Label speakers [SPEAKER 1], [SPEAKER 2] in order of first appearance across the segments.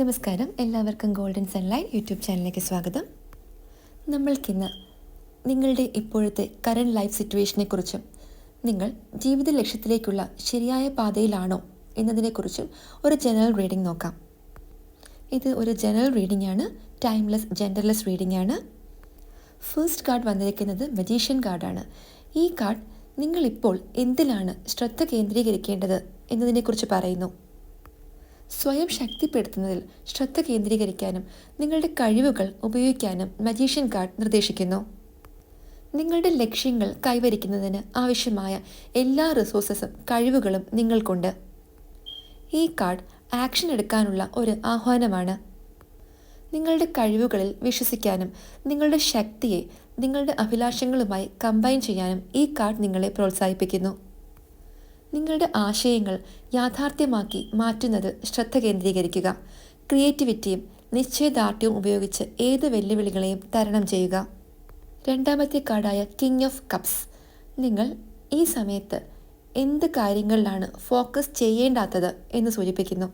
[SPEAKER 1] നമസ്കാരം. എല്ലാവർക്കും golden സൺലൈൻ YouTube ചാനലിലേക്ക് സ്വാഗതം. നമ്മൾക്കിന്ന് നിങ്ങളുടെ ഇപ്പോഴത്തെ കറണ്ട് ലൈഫ് സിറ്റുവേഷനെക്കുറിച്ചും നിങ്ങൾ ജീവിത ലക്ഷ്യത്തിലേക്കുള്ള ശരിയായ പാതയിലാണോ എന്നതിനെക്കുറിച്ചും ഒരു ജനറൽ റീഡിംഗ് നോക്കാം. ഇത് ഒരു ജനറൽ റീഡിംഗ് ആണ്. ടൈംലെസ് ജെൻഡർലെസ് റീഡിംഗ് ആണ്. ഫസ്റ്റ് കാർഡ് വന്നിരിക്കുന്നത് മജീഷ്യൻ കാർഡാണ് ഈ കാർഡ് നിങ്ങളിപ്പോൾ എന്തിലാണ് ശ്രദ്ധ കേന്ദ്രീകരിക്കേണ്ടത് എന്നതിനെക്കുറിച്ച് പറയുന്നു. സ്വയം ശക്തിപ്പെടുത്തുന്നതിൽ ശ്രദ്ധ കേന്ദ്രീകരിക്കാനും നിങ്ങളുടെ കഴിവുകൾ ഉപയോഗിക്കാനും മജീഷ്യൻ കാർഡ് നിർദ്ദേശിക്കുന്നു. നിങ്ങളുടെ ലക്ഷ്യങ്ങൾ കൈവരിക്കുന്നതിന് ആവശ്യമായ എല്ലാ റിസോഴ്സസും കഴിവുകളും നിങ്ങൾക്കുണ്ട്. ഈ കാർഡ് ആക്ഷൻ എടുക്കാനുള്ള ഒരു ആഹ്വാനമാണ്. നിങ്ങളുടെ കഴിവുകളിൽ വിശ്വസിക്കാനും നിങ്ങളുടെ ശക്തിയെ നിങ്ങളുടെ അഭിലാഷങ്ങളുമായി കമ്പൈൻ ചെയ്യാനും ഈ കാർഡ് നിങ്ങളെ പ്രോത്സാഹിപ്പിക്കുന്നു. നിങ്ങളുടെ ആശയങ്ങൾ യാഥാർത്ഥ്യമാക്കി മാറ്റുന്നത് ശ്രദ്ധ കേന്ദ്രീകരിക്കുക. ക്രിയേറ്റിവിറ്റിയും നിശ്ചയദാർഢ്യവും ഉപയോഗിച്ച് ഏത് വെല്ലുവിളികളെയും തരണം ചെയ്യുക. രണ്ടാമത്തെ കാർഡായ കിങ് ഓഫ് കപ്സ് നിങ്ങൾ ഈ സമയത്ത് എന്ത് കാര്യങ്ങളിലാണ് ഫോക്കസ് ചെയ്യേണ്ടാത്തത് എന്ന് സൂചിപ്പിക്കുന്നു.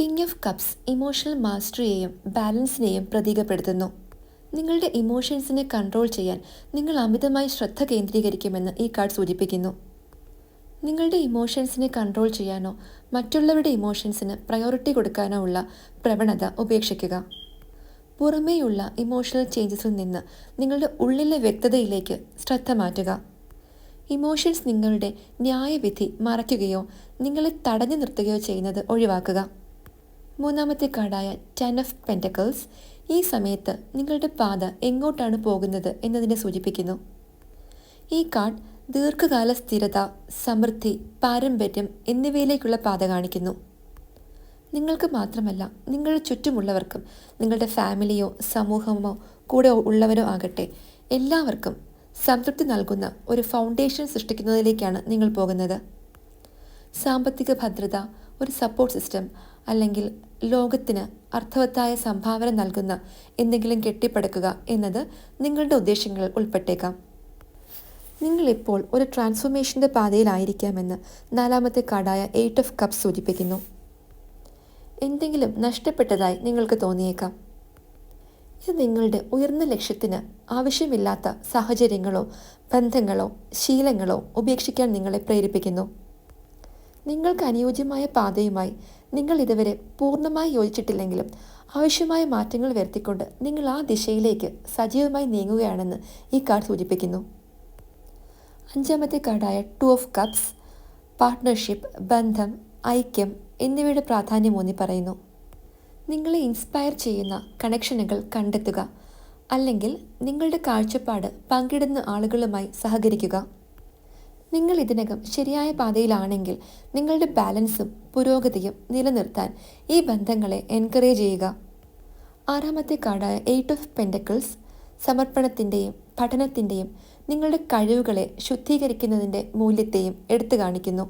[SPEAKER 1] കിങ് ഓഫ് കപ്സ് ഇമോഷണൽ മാസ്റ്ററിയെയും ബാലൻസിനെയും പ്രതീകപ്പെടുത്തുന്നു. നിങ്ങളുടെ ഇമോഷൻസിനെ കൺട്രോൾ ചെയ്യാൻ നിങ്ങൾ അമിതമായി ശ്രദ്ധ കേന്ദ്രീകരിക്കുമെന്ന് ഈ കാർഡ് സൂചിപ്പിക്കുന്നു. നിങ്ങളുടെ ഇമോഷൻസിനെ കൺട്രോൾ ചെയ്യാനോ മറ്റുള്ളവരുടെ ഇമോഷൻസിന് പ്രയോറിറ്റി കൊടുക്കാനോ ഉള്ള പ്രവണത ഉപേക്ഷിക്കുക. പുറമേയുള്ള ഇമോഷണൽ ചേഞ്ചസിൽ നിന്ന് നിങ്ങളുടെ ഉള്ളിലെ വ്യക്തതയിലേക്ക് ശ്രദ്ധ മാറ്റുക. ഇമോഷൻസ് നിങ്ങളുടെ ന്യായവിധി മറയ്ക്കുകയോ നിങ്ങളെ തടഞ്ഞു നിർത്തുകയോ ചെയ്യുന്നത് ഒഴിവാക്കുക. മൂന്നാമത്തെ കാർഡായ ടെൻ ഓഫ് പെന്റക്കിൾസ് ഈ സമയത്ത് നിങ്ങളുടെ പാത എങ്ങോട്ടാണ് പോകുന്നത് എന്നതിനെ സൂചിപ്പിക്കുന്നു. ഈ കാർഡ് ദീർഘകാല സ്ഥിരത സമൃദ്ധി പാരമ്പര്യം എന്നിവയിലേക്കുള്ള പാത കാണിക്കുന്നു. നിങ്ങൾക്ക് മാത്രമല്ല നിങ്ങളുടെ ചുറ്റുമുള്ളവർക്കും നിങ്ങളുടെ ഫാമിലിയോ സമൂഹമോ കൂടെ ഉള്ളവരോ ആകട്ടെ എല്ലാവർക്കും സംതൃപ്തി നൽകുന്ന ഒരു ഫൗണ്ടേഷൻ സൃഷ്ടിക്കുന്നതിലേക്കാണ് നിങ്ങൾ പോകുന്നത്. സാമ്പത്തിക ഭദ്രത ഒരു സപ്പോർട്ട് സിസ്റ്റം അല്ലെങ്കിൽ ലോകത്തിന് അർത്ഥവത്തായ സംഭാവന നൽകുന്ന എന്തെങ്കിലും കെട്ടിപ്പടുക്കുക എന്നത് നിങ്ങളുടെ ഉദ്ദേശങ്ങളിൽ ഉൾപ്പെട്ടേക്കാം. നിങ്ങളിപ്പോൾ ഒരു ട്രാൻസ്ഫോർമേഷന്റെ പാതയിലായിരിക്കാമെന്ന് നാലാമത്തെ കാർഡായ എയ്റ്റ് ഓഫ് കപ്പ് സൂചിപ്പിക്കുന്നു. എന്തെങ്കിലും നഷ്ടപ്പെട്ടതായി നിങ്ങൾക്ക് തോന്നിയേക്കാം. ഇത് നിങ്ങളുടെ ഉയർന്ന ലക്ഷ്യത്തിന് ആവശ്യമില്ലാത്ത സാഹചര്യങ്ങളോ ബന്ധങ്ങളോ ശീലങ്ങളോ ഉപേക്ഷിക്കാൻ നിങ്ങളെ പ്രേരിപ്പിക്കുന്നു. നിങ്ങൾക്ക് അനുയോജ്യമായ പാതയുമായി നിങ്ങൾ ഇതുവരെ പൂർണമായി യോജിച്ചിട്ടില്ലെങ്കിലും ആവശ്യമായ മാറ്റങ്ങൾ വരുത്തിക്കൊണ്ട് നിങ്ങൾ ആ ദിശയിലേക്ക് സജീവമായി നീങ്ങുകയാണെന്ന് ഈ കാർഡ് സൂചിപ്പിക്കുന്നു. അഞ്ചാമത്തെ കാർഡായ ടു ഓഫ് കപ്സ് പാർട്ട്ണർഷിപ്പ് ബന്ധം ഐക്യം എന്നിവയുടെ പ്രാധാന്യം ഊന്നി പറയുന്നു. നിങ്ങളെ ഇൻസ്പയർ ചെയ്യുന്ന കണക്ഷനുകൾ കണ്ടെത്തുക അല്ലെങ്കിൽ നിങ്ങളുടെ കാഴ്ചപ്പാട് പങ്കിടുന്ന ആളുകളുമായി സഹകരിക്കുക. നിങ്ങൾ ഇതിനകം ശരിയായ പാതയിലാണെങ്കിൽ നിങ്ങളുടെ ബാലൻസും പുരോഗതിയും നിലനിർത്താൻ ഈ ബന്ധങ്ങളെ എൻകറേജ് ചെയ്യുക. ആറാമത്തെ കാർഡായ എയ്റ്റ് ഓഫ് പെൻഡക്കിൾസ് സമർപ്പണത്തിന്റെയും പഠനത്തിന്റെയും നിങ്ങളുടെ കഴിവുകളെ ശുദ്ധീകരിക്കുന്നതിന്റെ മൂല്യത്തെയും എടുത്തു കാണിക്കുന്നു.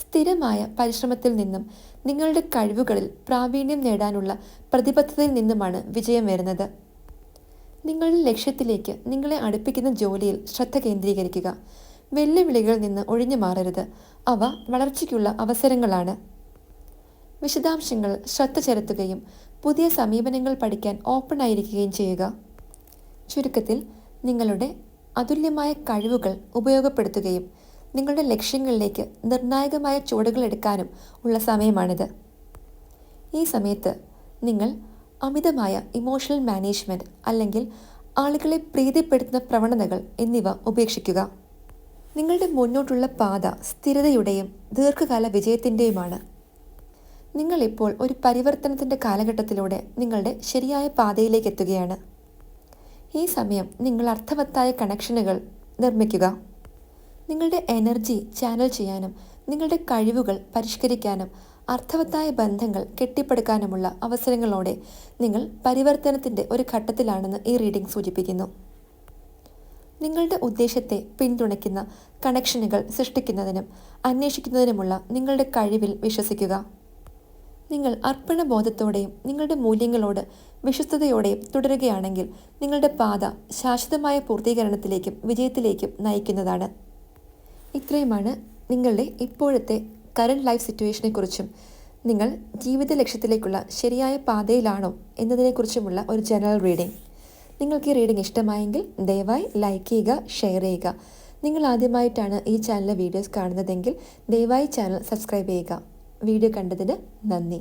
[SPEAKER 1] സ്ഥിരമായ പരിശ്രമത്തിൽ നിന്നും നിങ്ങളുടെ കഴിവുകളിൽ പ്രാവീണ്യം നേടാനുള്ള പ്രതിബദ്ധതയിൽ നിന്നുമാണ് വിജയം വരുന്നത്. നിങ്ങളുടെ ലക്ഷ്യത്തിലേക്ക് നിങ്ങളെ അടുപ്പിക്കുന്ന ജോലിയിൽ ശ്രദ്ധ കേന്ദ്രീകരിക്കുക. വെല്ലുവിളികളിൽ നിന്ന് ഒഴിഞ്ഞു മാറരുത്. അവ വളർച്ചയ്ക്കുള്ള അവസരങ്ങളാണ്. വിശദാംശങ്ങൾ ശ്രദ്ധ ചെലുത്തുകയും പുതിയ സമീപനങ്ങൾ പഠിക്കാൻ ഓപ്പൺ ആയിരിക്കുകയും ചെയ്യുക. ചുരുക്കത്തിൽ നിങ്ങളുടെ അതുല്യമായ കഴിവുകൾ ഉപയോഗപ്പെടുത്തുകയും നിങ്ങളുടെ ലക്ഷ്യങ്ങളിലേക്ക് നിർണായകമായ ചുവടുകൾ എടുക്കാനും ഉള്ള സമയമാണിത്. ഈ സമയത്ത് നിങ്ങൾ അമിതമായ ഇമോഷണൽ മാനേജ്മെന്റ് അല്ലെങ്കിൽ ആളുകളെ പ്രീതിപ്പെടുത്തുന്ന പ്രവണതകൾ എന്നിവ ഉപേക്ഷിക്കുക. നിങ്ങളുടെ മുന്നോട്ടുള്ള പാത സ്ഥിരതയുടെയും ദീർഘകാല വിജയത്തിന്റെയുമാണ്. നിങ്ങളിപ്പോൾ ഒരു പരിവർത്തനത്തിന്റെ കാലഘട്ടത്തിലൂടെ നിങ്ങളുടെ ശരിയായ പാതയിലേക്ക് എത്തുകയാണ്. ഈ സമയം നിങ്ങൾ അർത്ഥവത്തായ കണക്ഷനുകൾ നിർമ്മിക്കുക. നിങ്ങളുടെ എനർജി ചാനൽ ചെയ്യാനും നിങ്ങളുടെ കഴിവുകൾ പരിഷ്കരിക്കാനും അർത്ഥവത്തായ ബന്ധങ്ങൾ കെട്ടിപ്പടുക്കാനുമുള്ള അവസരങ്ങളോടെ നിങ്ങൾ പരിവർത്തനത്തിന്റെ ഒരു ഘട്ടത്തിലാണെന്ന് ഈ റീഡിംഗ് സൂചിപ്പിക്കുന്നു. നിങ്ങളുടെ ഉദ്ദേശത്തെ പിന്തുണയ്ക്കുന്ന കണക്ഷനുകൾ സൃഷ്ടിക്കുന്നതിനും അന്വേഷിക്കുന്നതിനുമുള്ള നിങ്ങളുടെ കഴിവിൽ വിശ്വസിക്കുക. നിങ്ങൾ അർപ്പണബോധത്തോടെയും നിങ്ങളുടെ മൂല്യങ്ങളോട് വിശ്വസ്തയോടെയും തുടരുകയാണെങ്കിൽ നിങ്ങളുടെ പാത ശാശ്വതമായ പൂർത്തീകരണത്തിലേക്കും വിജയത്തിലേക്കും നയിക്കുന്നതാണ്. ഇത്രയുമാണ് നിങ്ങളുടെ ഇപ്പോഴത്തെ കറണ്ട് ലൈഫ് സിറ്റുവേഷനെക്കുറിച്ചും നിങ്ങൾ ജീവിത ലക്ഷ്യത്തിലേക്കുള്ള ശരിയായ പാതയിലാണോ എന്നതിനെക്കുറിച്ചുമുള്ള ഒരു ജനറൽ റീഡിംഗ് നിങ്ങൾക്ക് ഈ റീഡിംഗ് ഇഷ്ടമായെങ്കിൽ ദയവായി ലൈക്ക് ചെയ്യുക ഷെയർ ചെയ്യുക. നിങ്ങൾ ആദ്യമായിട്ടാണ് ഈ ചാനലിലെ വീഡിയോസ് കാണുന്നതെങ്കിൽ ദയവായി ചാനൽ സബ്സ്ക്രൈബ് ചെയ്യുക. വീഡിയോ കണ്ടതിന് നന്ദി.